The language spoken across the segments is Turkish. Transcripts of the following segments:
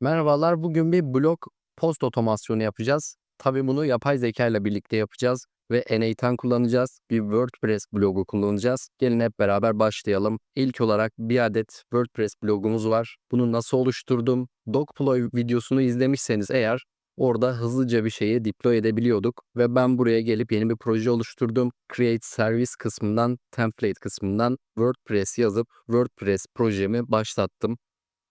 Merhabalar, bugün bir blog post otomasyonu yapacağız. Tabii bunu yapay zeka ile birlikte yapacağız ve N8'ten kullanacağız. Bir WordPress blogu kullanacağız. Gelin hep beraber başlayalım. İlk olarak bir adet WordPress blogumuz var. Bunu nasıl oluşturdum? Dogploy videosunu izlemişseniz eğer orada hızlıca bir şeyi deploy edebiliyorduk ve ben buraya gelip yeni bir proje oluşturdum. Create Service kısmından, template kısmından WordPress yazıp WordPress projemi başlattım.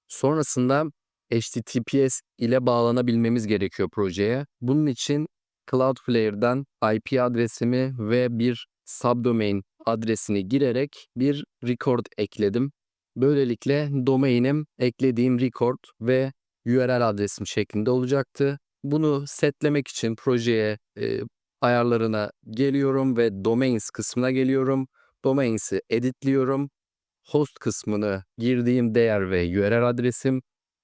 Sonrasında HTTPS ile bağlanabilmemiz gerekiyor projeye. Bunun için Cloudflare'dan IP adresimi ve bir subdomain adresini girerek bir record ekledim. Böylelikle domainim eklediğim record ve URL adresim şeklinde olacaktı. Bunu setlemek için projeye e, ayarlarına geliyorum ve domains kısmına geliyorum. Domains'i editliyorum. Host kısmını girdiğim değer ve URL adresim.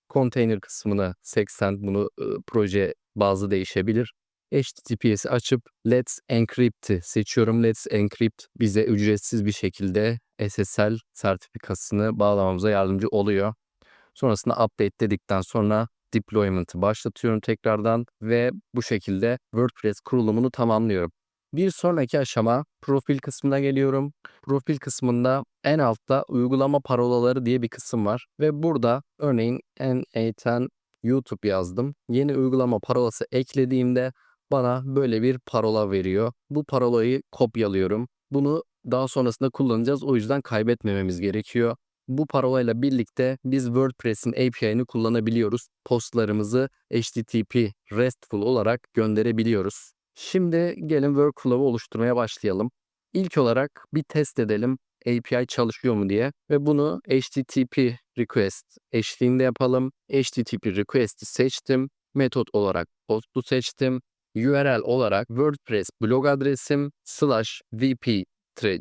Container kısmına 80 bunu proje bazlı değişebilir. HTTPS'i açıp Let's Encrypt'i seçiyorum. Let's Encrypt bize ücretsiz bir şekilde SSL sertifikasını bağlamamıza yardımcı oluyor. Sonrasında update dedikten sonra deployment'ı başlatıyorum tekrardan ve bu şekilde WordPress kurulumunu tamamlıyorum. Bir sonraki aşama profil kısmına geliyorum. Profil kısmında en altta uygulama parolaları diye bir kısım var ve burada örneğin N8 YouTube yazdım. Yeni uygulama parolası eklediğimde bana böyle bir parola veriyor. Bu parolayı kopyalıyorum. Bunu daha sonrasında kullanacağız. O yüzden kaybetmememiz gerekiyor. Bu parolayla birlikte biz WordPress'in API'ini kullanabiliyoruz. Postlarımızı HTTP RESTful olarak gönderebiliyoruz. Şimdi gelin workflow'u oluşturmaya başlayalım. İlk olarak bir test edelim API çalışıyor mu diye ve bunu HTTP request eşliğinde yapalım. HTTP request'i seçtim. Metot olarak post'u seçtim. URL olarak WordPress blog adresim slash vp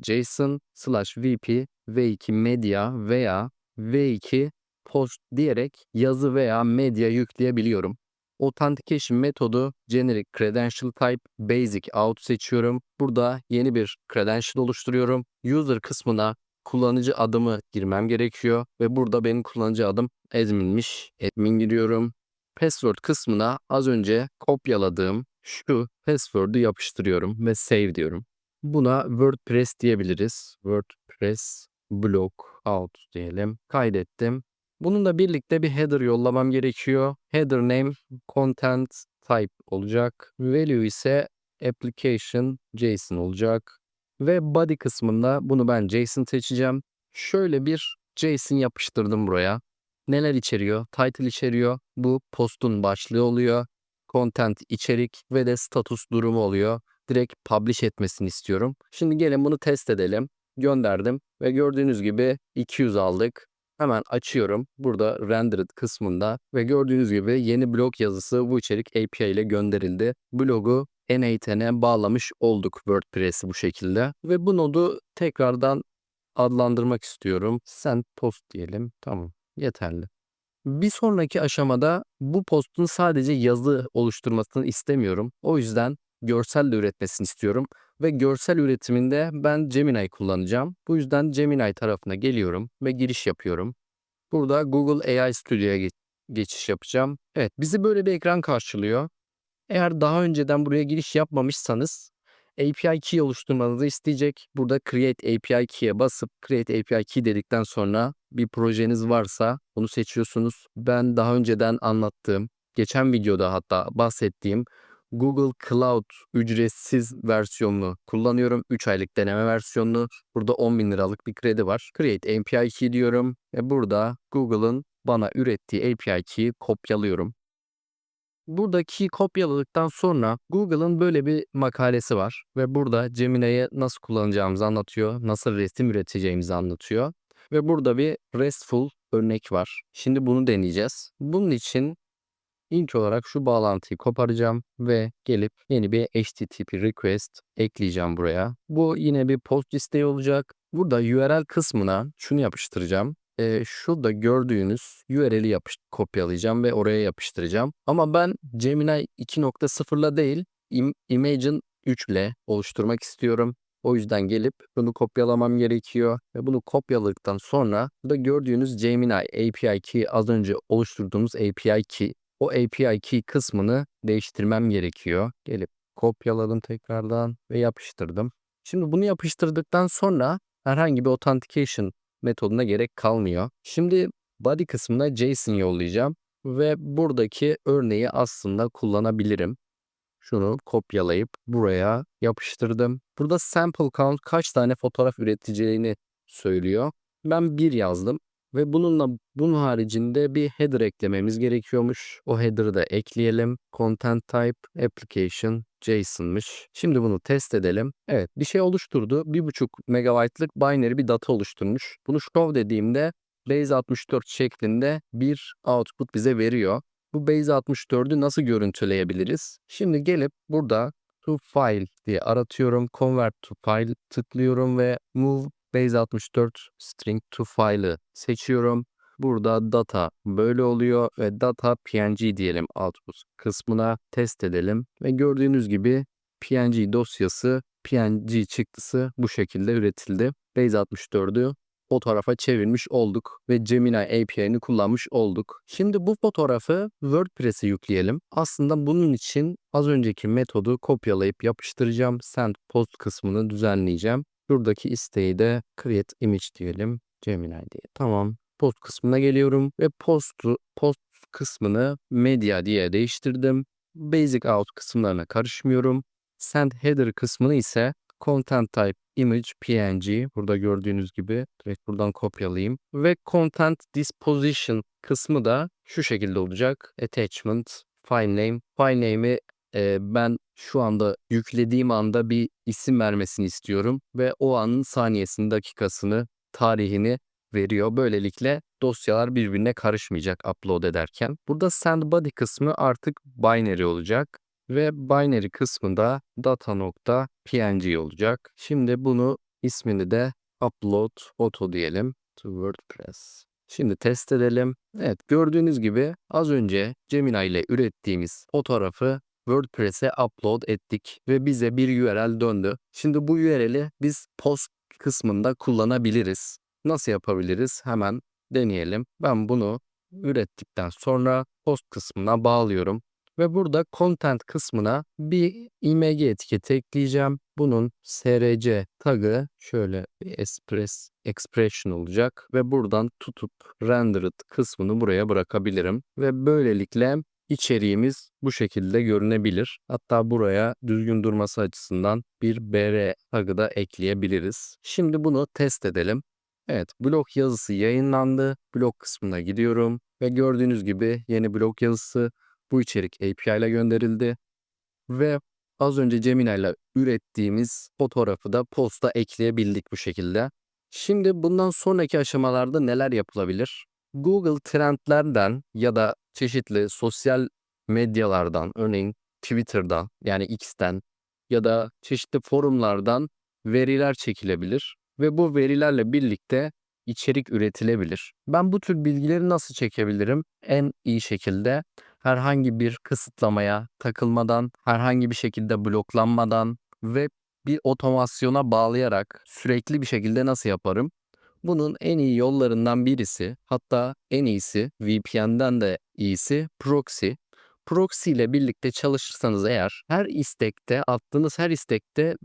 json slash vp v2 media veya v2 post diyerek yazı veya medya yükleyebiliyorum. Authentication metodu Generic Credential Type Basic Out seçiyorum. Burada yeni bir credential oluşturuyorum. User kısmına kullanıcı adımı girmem gerekiyor ve burada benim kullanıcı adım admin'miş. Admin giriyorum. Password kısmına az önce kopyaladığım şu password'u yapıştırıyorum ve save diyorum. Buna WordPress diyebiliriz. WordPress blog out diyelim. Kaydettim. Bununla birlikte bir header yollamam gerekiyor. Header name content type olacak. Value ise application JSON olacak. Ve body kısmında bunu ben JSON seçeceğim. Şöyle bir JSON yapıştırdım buraya. Neler içeriyor? Title içeriyor. Bu postun başlığı oluyor. Content içerik ve de status durumu oluyor. Direkt publish etmesini istiyorum. Şimdi gelin bunu test edelim. Gönderdim ve gördüğünüz gibi 200 aldık. Hemen açıyorum. Burada rendered kısmında ve gördüğünüz gibi yeni blog yazısı bu içerik API ile gönderildi. Blogu N8'e bağlamış olduk WordPress'i bu şekilde. Ve bu nodu tekrardan adlandırmak istiyorum. Send post diyelim. Tamam. Yeterli. Bir sonraki aşamada bu postun sadece yazı oluşturmasını istemiyorum. O yüzden görsel de üretmesini istiyorum. Ve görsel üretiminde ben Gemini kullanacağım. Bu yüzden Gemini tarafına geliyorum ve giriş yapıyorum. Burada Google AI Studio'ya geç geçiş yapacağım. Evet bizi böyle bir ekran karşılıyor. Eğer daha önceden buraya giriş yapmamışsanız API key oluşturmanızı isteyecek. Burada Create API Key'e basıp Create API Key dedikten sonra bir projeniz varsa bunu seçiyorsunuz. Ben daha önceden anlattığım, geçen videoda hatta bahsettiğim Google Cloud ücretsiz versiyonunu kullanıyorum. 3 aylık deneme versiyonunu. Burada 10 bin liralık bir kredi var. Create API Key diyorum ve burada Google'ın bana ürettiği API Key'i kopyalıyorum. Buradaki kopyaladıktan sonra Google'ın böyle bir makalesi var ve burada Gemini'yi nasıl kullanacağımızı anlatıyor, nasıl resim üreteceğimizi anlatıyor ve burada bir RESTful örnek var. Şimdi bunu deneyeceğiz. Bunun için İlk olarak şu bağlantıyı koparacağım ve gelip yeni bir HTTP request ekleyeceğim buraya. Bu yine bir post isteği olacak. Burada URL kısmına şunu yapıştıracağım. Ee, şurada gördüğünüz URL'i yapış kopyalayacağım ve oraya yapıştıracağım. Ama ben Gemini 2.0'la değil Im Imagine 3 ile oluşturmak istiyorum. O yüzden gelip bunu kopyalamam gerekiyor ve bunu kopyaladıktan sonra burada gördüğünüz Gemini API key az önce oluşturduğumuz API key. O API key kısmını değiştirmem gerekiyor. Gelip kopyaladım tekrardan ve yapıştırdım. Şimdi bunu yapıştırdıktan sonra herhangi bir authentication metoduna gerek kalmıyor. Şimdi body kısmına JSON yollayacağım ve buradaki örneği aslında kullanabilirim. Şunu kopyalayıp buraya yapıştırdım. Burada sample count kaç tane fotoğraf üreteceğini söylüyor. Ben bir yazdım ve bununla bunun haricinde bir header eklememiz gerekiyormuş. O header'ı da ekleyelim. Content type application JSON'mış. Şimdi bunu test edelim. Evet bir şey oluşturdu. 1.5 megabaytlık binary bir data oluşturmuş. Bunu show dediğimde base 64 şeklinde bir output bize veriyor. Bu base 64'ü nasıl görüntüleyebiliriz? Şimdi gelip burada to file diye aratıyorum. Convert to file tıklıyorum ve move base 64 string to file'ı seçiyorum. Burada data böyle oluyor ve data png diyelim output kısmına test edelim. Ve gördüğünüz gibi png dosyası png çıktısı bu şekilde üretildi. Base 64'ü fotoğrafa çevirmiş olduk ve Gemini API'ni kullanmış olduk. Şimdi bu fotoğrafı WordPress'e yükleyelim. Aslında bunun için az önceki metodu kopyalayıp yapıştıracağım. Send post kısmını düzenleyeceğim. Şuradaki isteği de create image diyelim. Gemini diye. Tamam. Post kısmına geliyorum ve postu, post kısmını media diye değiştirdim. Basic out kısımlarına karışmıyorum. Send header kısmını ise content type image png burada gördüğünüz gibi direkt buradan kopyalayayım ve content disposition kısmı da şu şekilde olacak attachment file name file name'i e, ben şu anda yüklediğim anda bir isim vermesini istiyorum ve o anın saniyesini dakikasını tarihini veriyor. Böylelikle dosyalar birbirine karışmayacak upload ederken. Burada send body kısmı artık binary olacak ve binary kısmında data.png olacak. Şimdi bunu ismini de upload auto diyelim to WordPress. Şimdi test edelim. Evet gördüğünüz gibi az önce Gemini ile ürettiğimiz fotoğrafı WordPress'e upload ettik ve bize bir URL döndü. Şimdi bu URL'i biz post kısmında kullanabiliriz. Nasıl yapabiliriz? Hemen deneyelim. Ben bunu ürettikten sonra post kısmına bağlıyorum. Ve burada content kısmına bir img etiketi ekleyeceğim. Bunun src tagı şöyle bir express expression olacak ve buradan tutup rendered kısmını buraya bırakabilirim ve böylelikle içeriğimiz bu şekilde görünebilir. Hatta buraya düzgün durması açısından bir br tagı da ekleyebiliriz. Şimdi bunu test edelim. Evet, blog yazısı yayınlandı. Blog kısmına gidiyorum ve gördüğünüz gibi yeni blog yazısı bu içerik API ile gönderildi ve az önce Gemini ile ürettiğimiz fotoğrafı da posta ekleyebildik bu şekilde. Şimdi bundan sonraki aşamalarda neler yapılabilir? Google Trendlerden ya da çeşitli sosyal medyalardan, örneğin Twitter'dan yani X'ten ya da çeşitli forumlardan veriler çekilebilir ve bu verilerle birlikte içerik üretilebilir. Ben bu tür bilgileri nasıl çekebilirim? En iyi şekilde herhangi bir kısıtlamaya takılmadan, herhangi bir şekilde bloklanmadan ve bir otomasyona bağlayarak sürekli bir şekilde nasıl yaparım? Bunun en iyi yollarından birisi, hatta en iyisi VPN'den de iyisi proxy. Proxy ile birlikte çalışırsanız eğer her istekte, attığınız her istekte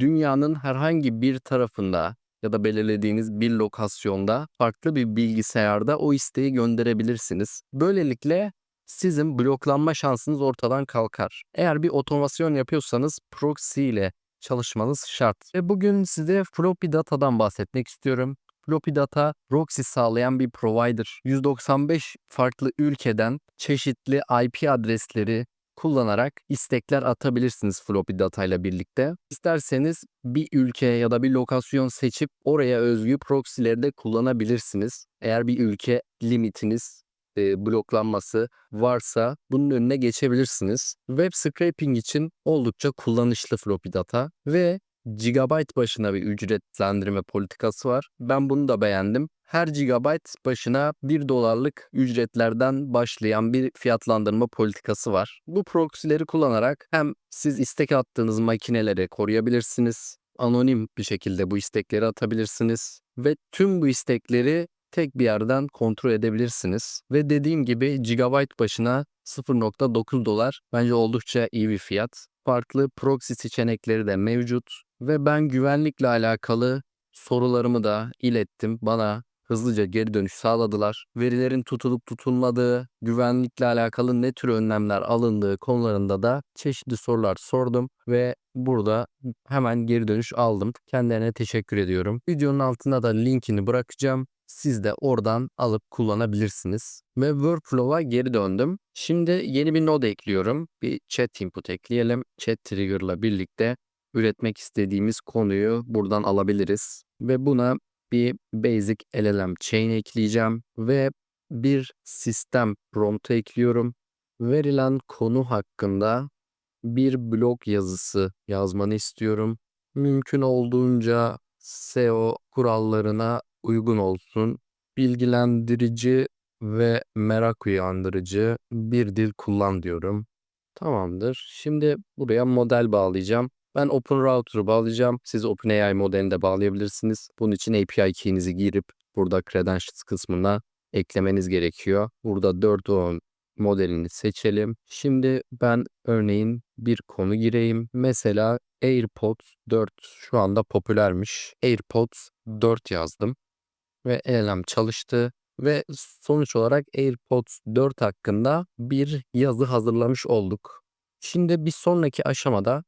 dünyanın herhangi bir tarafında ya da belirlediğiniz bir lokasyonda farklı bir bilgisayarda o isteği gönderebilirsiniz. Böylelikle sizin bloklanma şansınız ortadan kalkar. Eğer bir otomasyon yapıyorsanız proxy ile çalışmanız şart. Ve bugün size floppy datadan bahsetmek istiyorum. Floppy data proxy sağlayan bir provider. 195 farklı ülkeden çeşitli IP adresleri kullanarak istekler atabilirsiniz floppy data ile birlikte. İsterseniz bir ülke ya da bir lokasyon seçip oraya özgü proxy'leri de kullanabilirsiniz. Eğer bir ülke limitiniz e, bloklanması varsa bunun önüne geçebilirsiniz. Web scraping için oldukça kullanışlı floppy data ve gigabyte başına bir ücretlendirme politikası var. Ben bunu da beğendim. Her gigabyte başına 1 dolarlık ücretlerden başlayan bir fiyatlandırma politikası var. Bu proxy'leri kullanarak hem siz istek attığınız makineleri koruyabilirsiniz anonim bir şekilde bu istekleri atabilirsiniz ve tüm bu istekleri tek bir yerden kontrol edebilirsiniz. Ve dediğim gibi gigabyte başına 0.9 dolar bence oldukça iyi bir fiyat. Farklı proxy seçenekleri de mevcut ve ben güvenlikle alakalı sorularımı da ilettim. Bana hızlıca geri dönüş sağladılar. Verilerin tutulup tutulmadığı, güvenlikle alakalı ne tür önlemler alındığı konularında da çeşitli sorular sordum ve burada hemen geri dönüş aldım. Kendilerine teşekkür ediyorum. Videonun altına da linkini bırakacağım. Siz de oradan alıp kullanabilirsiniz. Ve workflow'a geri döndüm. Şimdi yeni bir node ekliyorum. Bir chat input ekleyelim. Chat trigger'la birlikte üretmek istediğimiz konuyu buradan alabiliriz. Ve buna bir basic LLM chain ekleyeceğim ve bir sistem prompt ekliyorum. Verilen konu hakkında bir blog yazısı yazmanı istiyorum. Mümkün olduğunca SEO kurallarına uygun olsun. Bilgilendirici ve merak uyandırıcı bir dil kullan diyorum. Tamamdır. Şimdi buraya model bağlayacağım. Ben OpenRouter'ı bağlayacağım. Siz OpenAI modelini de bağlayabilirsiniz. Bunun için API key'inizi girip burada Credentials kısmına eklemeniz gerekiyor. Burada 4 o modelini seçelim. Şimdi ben örneğin bir konu gireyim. Mesela AirPods 4 şu anda popülermiş. AirPods 4 yazdım ve LLM çalıştı ve sonuç olarak AirPods 4 hakkında bir yazı hazırlamış olduk. Şimdi bir sonraki aşamada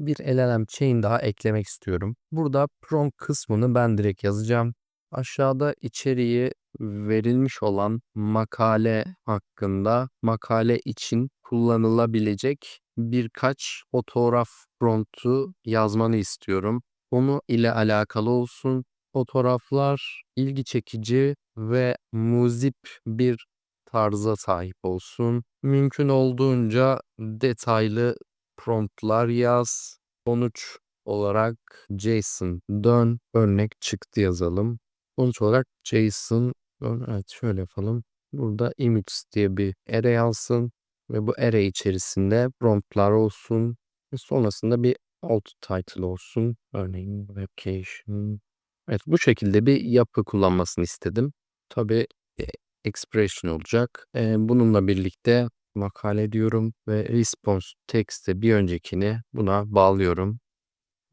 bir LLM chain daha eklemek istiyorum. Burada prompt kısmını ben direkt yazacağım. Aşağıda içeriği verilmiş olan makale hakkında makale için kullanılabilecek birkaç fotoğraf promptu yazmanı istiyorum. Konu ile alakalı olsun. Fotoğraflar ilgi çekici ve muzip bir tarza sahip olsun. Mümkün olduğunca detaylı promptlar yaz. Sonuç olarak JSON dön örnek çıktı yazalım. Sonuç olarak JSON dön. Evet şöyle yapalım. Burada image diye bir array alsın ve bu array içerisinde promptlar olsun. Sonrasında bir alt title olsun. Örneğin webcation. Evet bu şekilde bir yapı kullanmasını istedim. Tabii e, expression olacak. E, bununla birlikte makale diyorum ve response text'te bir öncekini buna bağlıyorum.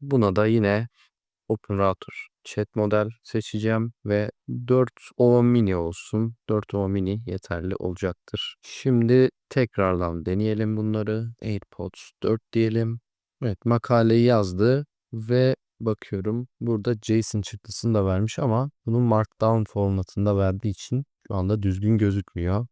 Buna da yine OpenRouter chat model seçeceğim ve 4 OO mini olsun. 4 OO mini yeterli olacaktır. Şimdi tekrardan deneyelim bunları. AirPods 4 diyelim. Evet makaleyi yazdı ve bakıyorum burada JSON çıktısını da vermiş ama bunun Markdown formatında verdiği için şu anda düzgün gözükmüyor.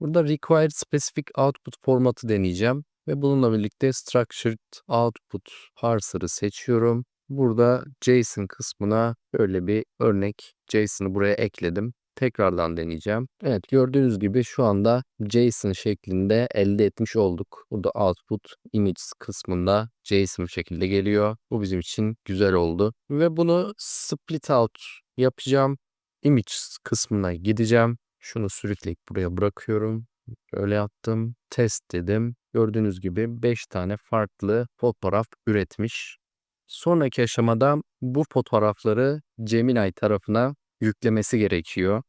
Burada required specific output formatı deneyeceğim ve bununla birlikte structured output parser'ı seçiyorum. Burada JSON kısmına böyle bir örnek JSON'ı buraya ekledim. Tekrardan deneyeceğim. Evet gördüğünüz gibi şu anda JSON şeklinde elde etmiş olduk. Burada output image kısmında JSON şekilde geliyor. Bu bizim için güzel oldu. Ve bunu split out yapacağım. Image kısmına gideceğim. Şunu sürükleyip buraya bırakıyorum. Öyle yaptım. Test dedim. Gördüğünüz gibi 5 tane farklı fotoğraf üretmiş. Sonraki aşamada bu fotoğrafları Gemini tarafına yüklemesi gerekiyor.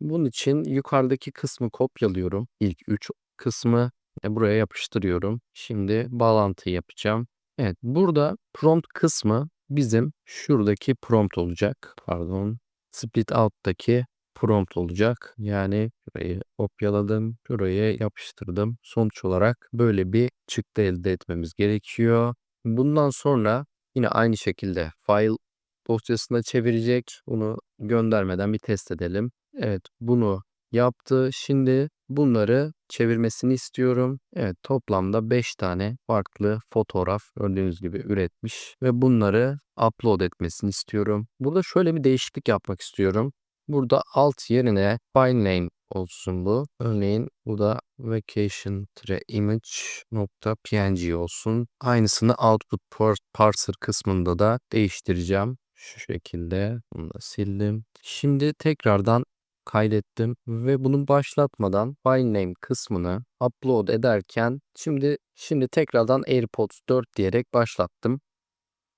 Bunun için yukarıdaki kısmı kopyalıyorum. İlk 3 kısmı ve buraya yapıştırıyorum. Şimdi bağlantı yapacağım. Evet burada prompt kısmı bizim şuradaki prompt olacak. Pardon. Split out'taki prompt olacak. Yani burayı kopyaladım, şuraya yapıştırdım. Sonuç olarak böyle bir çıktı elde etmemiz gerekiyor. Bundan sonra yine aynı şekilde file dosyasına çevirecek. Bunu göndermeden bir test edelim. Evet bunu yaptı. Şimdi bunları çevirmesini istiyorum. Evet toplamda 5 tane farklı fotoğraf gördüğünüz gibi üretmiş ve bunları upload etmesini istiyorum. Burada şöyle bir değişiklik yapmak istiyorum. Burada alt yerine file name olsun bu. Örneğin bu da vacation-image.png olsun. Aynısını output parser kısmında da değiştireceğim. Şu şekilde bunu da sildim. Şimdi tekrardan kaydettim ve bunu başlatmadan file name kısmını upload ederken şimdi şimdi tekrardan AirPods 4 diyerek başlattım.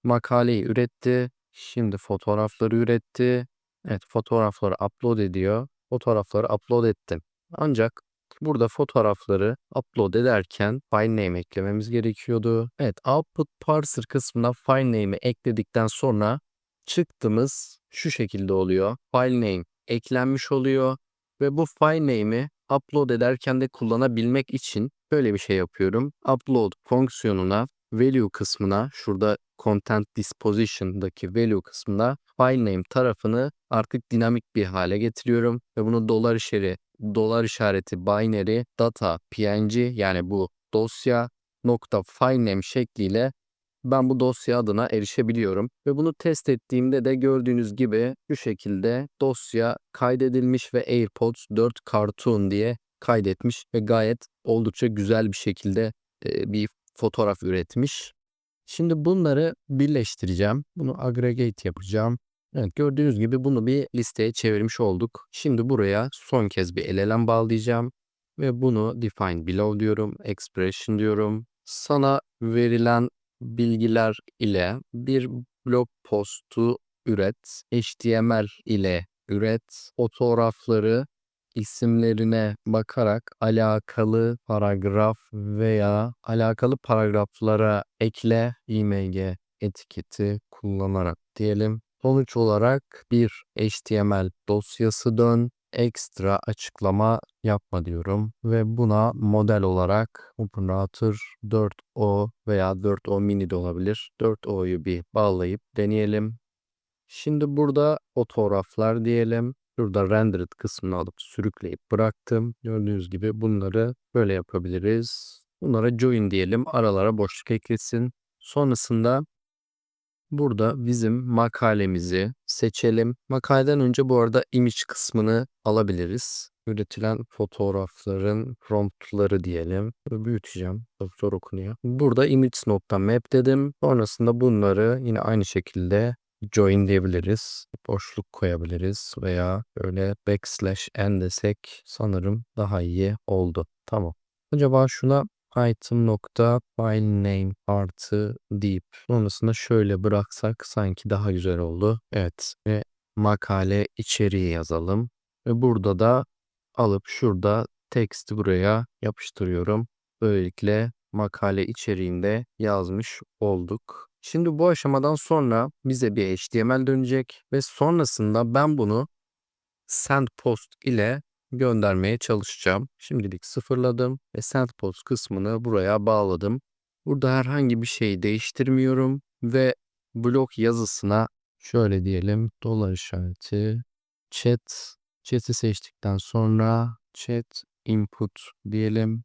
makaleyi üretti. Şimdi fotoğrafları üretti. Evet fotoğrafları upload ediyor. Fotoğrafları upload ettim. Ancak burada fotoğrafları upload ederken file name eklememiz gerekiyordu. Evet output parser kısmına file name'i ekledikten sonra çıktığımız şu şekilde oluyor. File name eklenmiş oluyor ve bu file name'i upload ederken de kullanabilmek için böyle bir şey yapıyorum. Upload fonksiyonuna value kısmına şurada content disposition'daki value kısmına file name tarafını artık dinamik bir hale getiriyorum ve bunu dolar işareti dolar işareti binary data png yani bu dosya nokta file name şekliyle ben bu dosya adına erişebiliyorum ve bunu test ettiğimde de gördüğünüz gibi şu şekilde dosya kaydedilmiş ve AirPods 4 Cartoon diye kaydetmiş ve gayet oldukça güzel bir şekilde e, bir fotoğraf üretmiş. Şimdi bunları birleştireceğim. Bunu aggregate yapacağım. Evet gördüğünüz gibi bunu bir listeye çevirmiş olduk. Şimdi buraya son kez bir LLM bağlayacağım. Ve bunu define below diyorum. Expression diyorum. Sana verilen bilgiler ile bir blog postu üret. HTML ile üret. Fotoğrafları isimlerine bakarak alakalı paragraf veya alakalı paragraflara ekle img etiketi kullanarak diyelim. Sonuç olarak bir HTML dosyası dön, ekstra açıklama yapma diyorum ve buna model olarak OpenRouter 4o veya 4o mini de olabilir. 4o'yu bir bağlayıp deneyelim. Şimdi burada fotoğraflar diyelim. Şurada rendered kısmını alıp sürükleyip bıraktım. Gördüğünüz gibi bunları böyle yapabiliriz. Bunlara join diyelim. Aralara boşluk eklesin. Sonrasında burada bizim makalemizi seçelim. Makaleden önce bu arada image kısmını alabiliriz. Üretilen fotoğrafların promptları diyelim. Büyüteceğim. Çok zor okunuyor. Burada image.map dedim. Sonrasında bunları yine aynı şekilde join diyebiliriz. Boşluk koyabiliriz veya böyle backslash n desek sanırım daha iyi oldu. Tamam. Acaba şuna item nokta file name artı deyip sonrasında şöyle bıraksak sanki daha güzel oldu. Evet ve makale içeriği yazalım ve burada da alıp şurada teksti buraya yapıştırıyorum. Böylelikle makale içeriğinde yazmış olduk. Şimdi bu aşamadan sonra bize bir HTML dönecek ve sonrasında ben bunu send post ile göndermeye çalışacağım. Şimdilik sıfırladım ve send post kısmını buraya bağladım. Burada herhangi bir şey değiştirmiyorum ve blok yazısına şöyle diyelim dolar işareti chat chat'i seçtikten sonra chat input diyelim.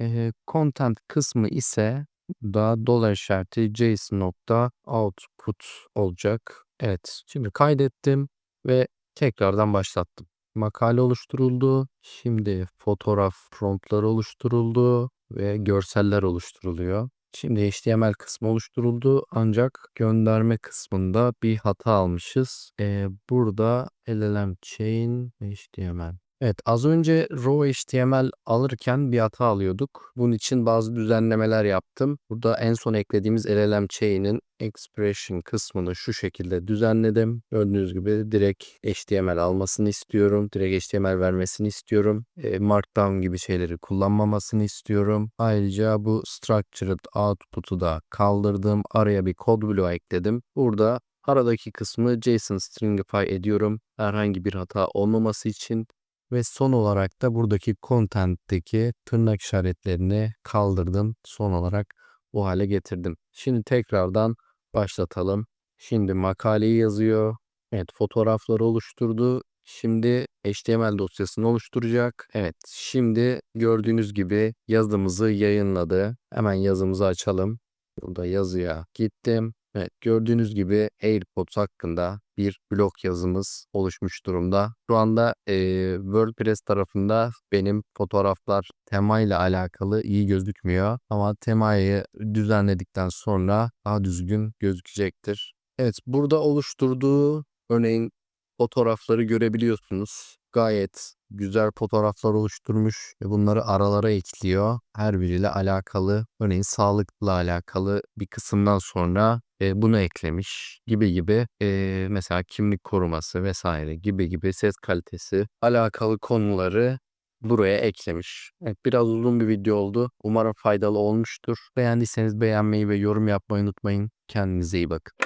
E, content kısmı ise da dolar işareti json.output olacak. Evet şimdi kaydettim ve tekrardan başlattım. Makale oluşturuldu. Şimdi fotoğraf promptları oluşturuldu ve görseller oluşturuluyor. Şimdi HTML kısmı oluşturuldu ancak gönderme kısmında bir hata almışız. Ee, burada LLM chain HTML Evet az önce Raw HTML alırken bir hata alıyorduk. Bunun için bazı düzenlemeler yaptım. Burada en son eklediğimiz LLM chain'in expression kısmını şu şekilde düzenledim. Gördüğünüz gibi direkt HTML almasını istiyorum. Direkt HTML vermesini istiyorum. E, Markdown gibi şeyleri kullanmamasını istiyorum. Ayrıca bu structured output'u da kaldırdım. Araya bir kod bloğu ekledim. Burada aradaki kısmı JSON stringify ediyorum. Herhangi bir hata olmaması için ve son olarak da buradaki content'teki tırnak işaretlerini kaldırdım. Son olarak bu hale getirdim. Şimdi tekrardan başlatalım. Şimdi makaleyi yazıyor. Evet fotoğrafları oluşturdu. Şimdi HTML dosyasını oluşturacak. Evet şimdi gördüğünüz gibi yazımızı yayınladı. Hemen yazımızı açalım. Burada yazıya gittim. Evet gördüğünüz gibi AirPods hakkında bir blog yazımız oluşmuş durumda. Şu anda e, WordPress tarafında benim fotoğraflar temayla alakalı iyi gözükmüyor. Ama temayı düzenledikten sonra daha düzgün gözükecektir. Evet burada oluşturduğu örneğin fotoğrafları görebiliyorsunuz. Gayet güzel fotoğraflar oluşturmuş ve bunları aralara ekliyor. Her biriyle alakalı, örneğin sağlıkla alakalı bir kısımdan sonra e, bunu eklemiş gibi gibi e, mesela kimlik koruması vesaire gibi gibi ses kalitesi alakalı konuları buraya eklemiş. Evet, biraz uzun bir video oldu. Umarım faydalı olmuştur. Beğendiyseniz beğenmeyi ve yorum yapmayı unutmayın. Kendinize iyi bakın.